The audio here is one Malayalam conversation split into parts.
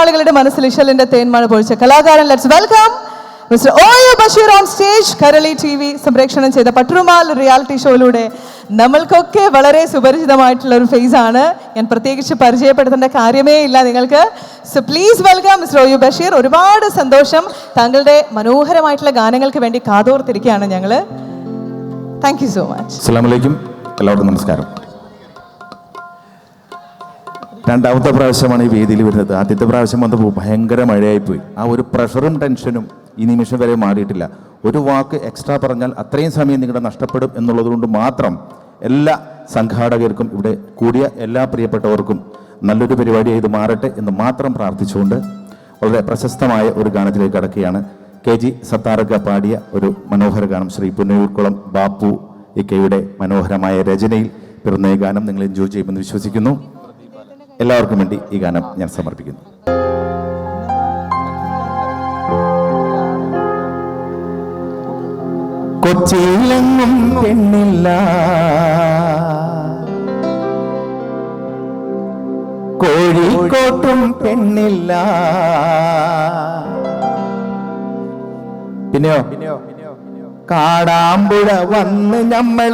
മലയാളികളുടെ മനസ്സിൽ ഇഷലിന്റെ തേന്മഴ പൊഴിച്ച കലാകാരൻ. Let's welcome mister O U Basheer on stage Kairali T V സംപ്രേക്ഷണം ചെയ്ത പട്രുമാൽ റിയാലിറ്റി ഷോയിലൂടെ നമ്മൾക്കൊക്കെ വളരെ സുപരിചിതമായിട്ടുള്ള ഒരു ഫേസ് ആണ്. ഞാൻ പ്രത്യേകിച്ച് പരിചയപ്പെടുത്തേണ്ട കാര്യമേ ഇല്ല നിങ്ങൾക്ക്. So please welcome mister O U Basheer ഒരുപാട് സന്തോഷം. താങ്കളുടെ മനോഹരമായിട്ടുള്ള ഗാനങ്ങൾക്ക് വേണ്ടി കാതോർത്തിരിക്കുകയാണ് ഞങ്ങൾ താങ്ക് യു സോ മച്ച് അസ്സാമലൈക്കും എല്ലാവർക്കും നമസ്കാരം. രണ്ടാമത്തെ പ്രാവശ്യമാണ് ഈ വേദിയിൽ വരുന്നത്. ആദ്യത്തെ പ്രാവശ്യം വന്നപ്പോൾ ഭയങ്കര മഴയായിപ്പോയി. ആ ഒരു പ്രഷറും ടെൻഷനും ഈ നിമിഷം വരെ മാറിയിട്ടില്ല. ഒരു വാക്ക് എക്സ്ട്രാ പറഞ്ഞാൽ അത്രയും സമയം നിങ്ങളുടെ നഷ്ടപ്പെടും എന്നുള്ളതുകൊണ്ട് മാത്രം എല്ലാ സംഘാടകർക്കും ഇവിടെ കൂടിയ എല്ലാ പ്രിയപ്പെട്ടവർക്കും നല്ലൊരു പരിപാടിയായി ഇത് മാറട്ടെ എന്ന് മാത്രം പ്രാർത്ഥിച്ചുകൊണ്ട് വളരെ പ്രശസ്തമായ ഒരു ഗാനത്തിലേക്ക് കടക്കുകയാണ്. കെ ജി സത്താറക്ക പാടിയ ഒരു മനോഹര ഗാനം ശ്രീ പുന്നയൂർക്കുളം ബാപ്പു ഇക്കയുടെ മനോഹരമായ രചനയിൽ പിറന്ന ഗാനം നിങ്ങൾ എൻജോയ് ചെയ്യുമെന്ന് വിശ്വസിക്കുന്നു. എല്ലാവർക്കും വേണ്ടി ഈ ഗാനം ഞാൻ സമർപ്പിക്കുന്നു. കൊച്ചിയിലെങ്ങും പെണ്ണില്ല. കോഴിക്കോട്ടും പെണ്ണില്ല. പിന്നെയോ? കാടാമ്പുഴ വന്ന് നമ്മൾ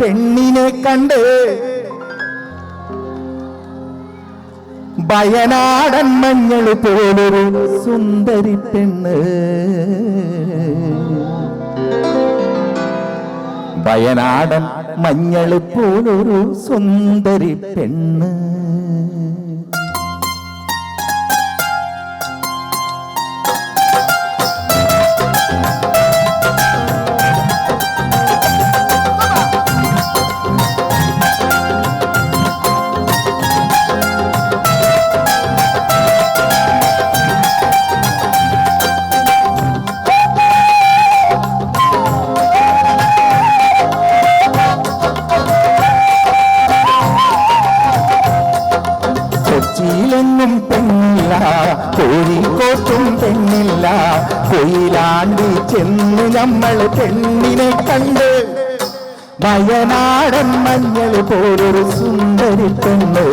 പെണ്ണിനെ കണ്ട് വയനാടൻ മഞ്ഞൾ പോലൊരു സുന്ദരി പെണ്ണ്. വയനാടൻ മഞ്ഞൾ പോലൊരു സുന്ദരി പെണ്ണ്. കോഴിക്കോട്ടും പെണ്ണില്ല. കൊയിലാണ്ടി ചെന്ന് നമ്മൾ പെണ്ണിനെ കണ്ട്. വയനാടൻ മഞ്ഞൾ പോലൊരു സുന്ദരി പെണ്ണ്.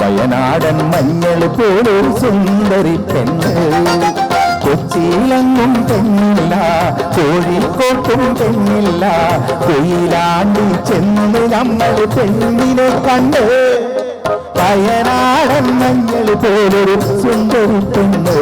വയനാടൻ മഞ്ഞൾ പോലൊരു സുന്ദരി പെണ്ണ്. കൊച്ചിയിലെങ്ങും പെണ്ണില്ല കോഴിക്കോട്ടും പെണ്ണില്ല. കൊയിലാണ്ടി ചെന്ന് നമ്മൾ പെണ്ണിനെ കണ്ട്. വയനാടൻ മഞ്ഞൾ പോലൊരു സുന്ദരി പെണ്ണ്.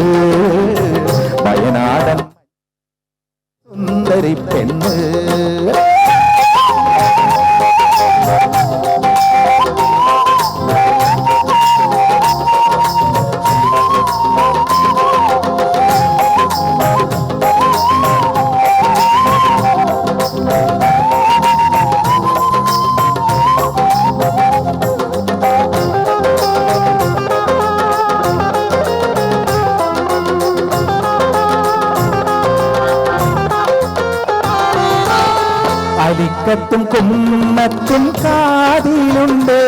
അരിക്കത്തും കുമ്മത്തും കാതിലുണ്ട്.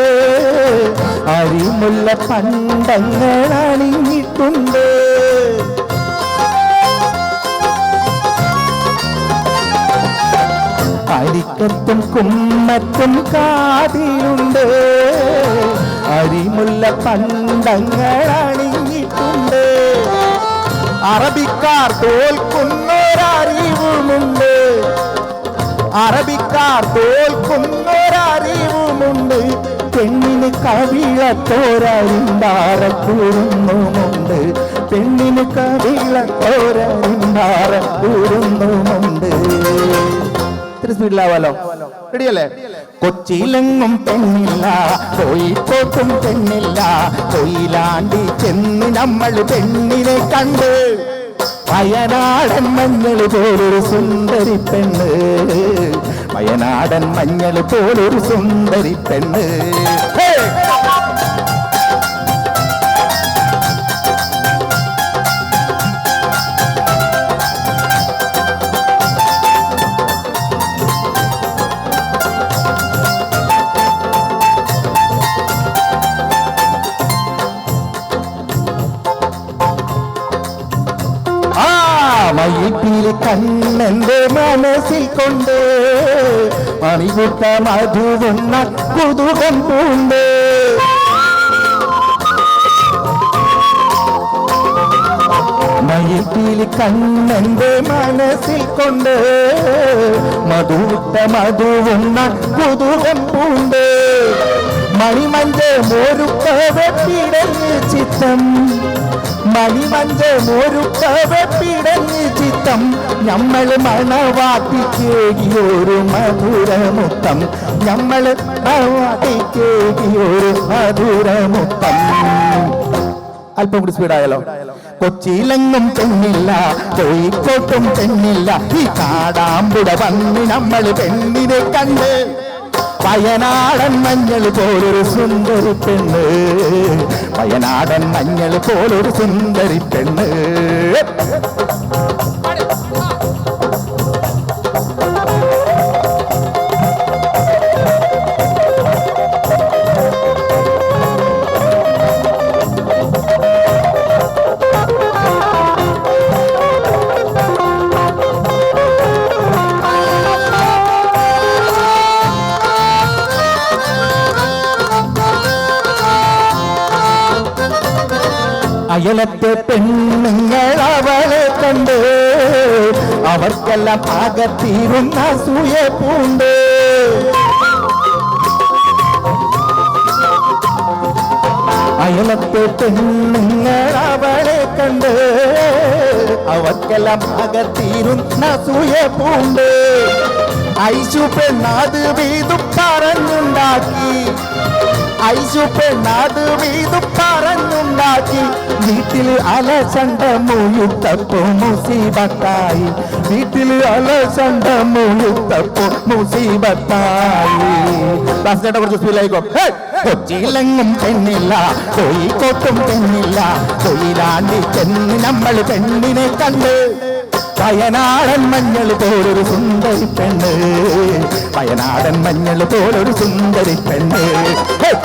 അരിമുല്ല പണ്ടങ്ങൾ അണിഞ്ഞിട്ടുണ്ട്. അരിക്കത്തും കുമ്മത്തും കാതിലുണ്ട്. അരിമുല്ല പണ്ടങ്ങൾ അണിഞ്ഞിട്ടുണ്ട്. അറബിക്കാർ തോൽക്കുന്നൊരറിവുമുണ്ട്. അറബിക്കാർ തോൽക്കുന്നൊരറിവുമുണ്ട്. പെണ്ണിന് കവിളത്തോരരിമ്പാറക്കൂറുന്നുമുണ്ട് പെണ്ണിന് കവിളത്തോരരിമ്പാറക്കൂറുന്നുമുണ്ട് ഇത്തിരി സ്പീഡിലാവാലോ റെഡിയല്ലേ? കൊച്ചിയിലെങ്ങും പെണ്ണില്ല കോഴിക്കോട്ടും പെണ്ണില്ല. കൊയിലാണ്ടി ചെന്ന് നമ്മൾ പെണ്ണിനെ കണ്ട്. വയനാടൻ മഞ്ഞൾ പോലൊരു സുന്ദരി പെണ്ണ് വയനാടൻ മഞ്ഞൾ പോലൊരു സുന്ദരി പെണ്ണ് മയിപ്പിൽ കണ്ണന്റെ മനസ്സിൽ കൊണ്ട് മണികുട്ട മധുവെന്ന കുതുകം പൂണ്ട്. മയത്തിൽ കണ്ണന്റെ മനസ്സിൽ കൊണ്ട് മധുവിട്ട മധുവുന്ന കുതുകം പൂണ്ട്. മണിമഞ്ച മോരുക്കവപ്പിടഞ്ഞ് ചിത്തം മണിമഞ്ച മോരുക്കവപ്പിടഞ്ഞ് ചിത്തം ഞമ്മൾ മണവാട്ടിക്കേകിയൊരു മധുരമുത്തം. ഞമ്മൾ മണവാട്ടിക്കേകിയൊരു മധുരമുത്തം. അല്പം കൂടി സ്പീഡായാലോ കൊച്ചിയിലെങ്ങും പെണ്ണില്ല കോഴിക്കോട്ടും പെണ്ണില്ല. ഈ കാടാമ്പുട വന്ന് നമ്മൾ പെണ്ണിനെ കണ്ട് വയനാടൻ മഞ്ഞൾ പോലൊരു സുന്ദരി പെണ്ണ്. വയനാടൻ മഞ്ഞൾ പോലൊരു സുന്ദരി പെണ്ണ്. அயலத்து பெண்ணுங்கள் அவளை கண்டு அவர்க்கெல்லாம் ஆகத்தீரும் அசூய பூண்டு. அயலத்து பெண்ணுங்கள் அவளை கண்டு அவர்க்கெல்லாம் ஆகத்தீரும் அசூய பூண்டு. ஐசு பெண்ணாது வீது பறந்துண்டாக்கி ஐசு பெண்ணாது வீது பறந்துண்டாக்கி വീട്ടിൽ അലസണ്ട മുഴുത്തപ്പോ മുസീബത്തായി. വീട്ടിൽ അലസണ്ട മുഴുത്തപ്പോ മുസീബത്തായി. ദാസേട്ട കുറച്ച് ഫീലായിക്കോ കൊച്ചിയിലെങ്ങും പെണ്ണില്ല കോഴിക്കോട്ടും പെണ്ണില്ല. കൊയിലാണ്ടി ചെന്ന് നമ്മൾ പെണ്ണിനെ കണ്ട് വയനാടൻ മഞ്ഞൾ പോലൊരു സുന്ദരി പെണ്ണ്. വയനാടൻ മഞ്ഞൾ പോലൊരു സുന്ദരി പെണ്ണ്.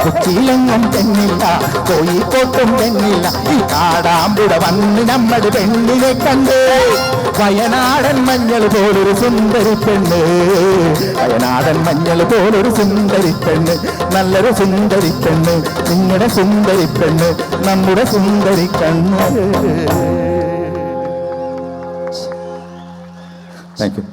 കൊച്ചിയിലെങ്ങും പെണ്ണില്ല കോഴിക്കോട്ടും പെണ്ണില്ല. ഈ കാടാമ്പുട വന്ന് നമ്മൾ പെണ്ണിനെ കണ്ട്. വയനാടൻ മഞ്ഞൾ പോലൊരു സുന്ദരി പെണ്ണ്. വയനാടൻ മഞ്ഞൾ പോലൊരു സുന്ദരി പെണ്ണ്. നല്ലൊരു സുന്ദരി പെണ്ണ്. നിങ്ങളുടെ സുന്ദരി പെണ്ണ്. നമ്മുടെ സുന്ദരി കണ്ണ്. Thank you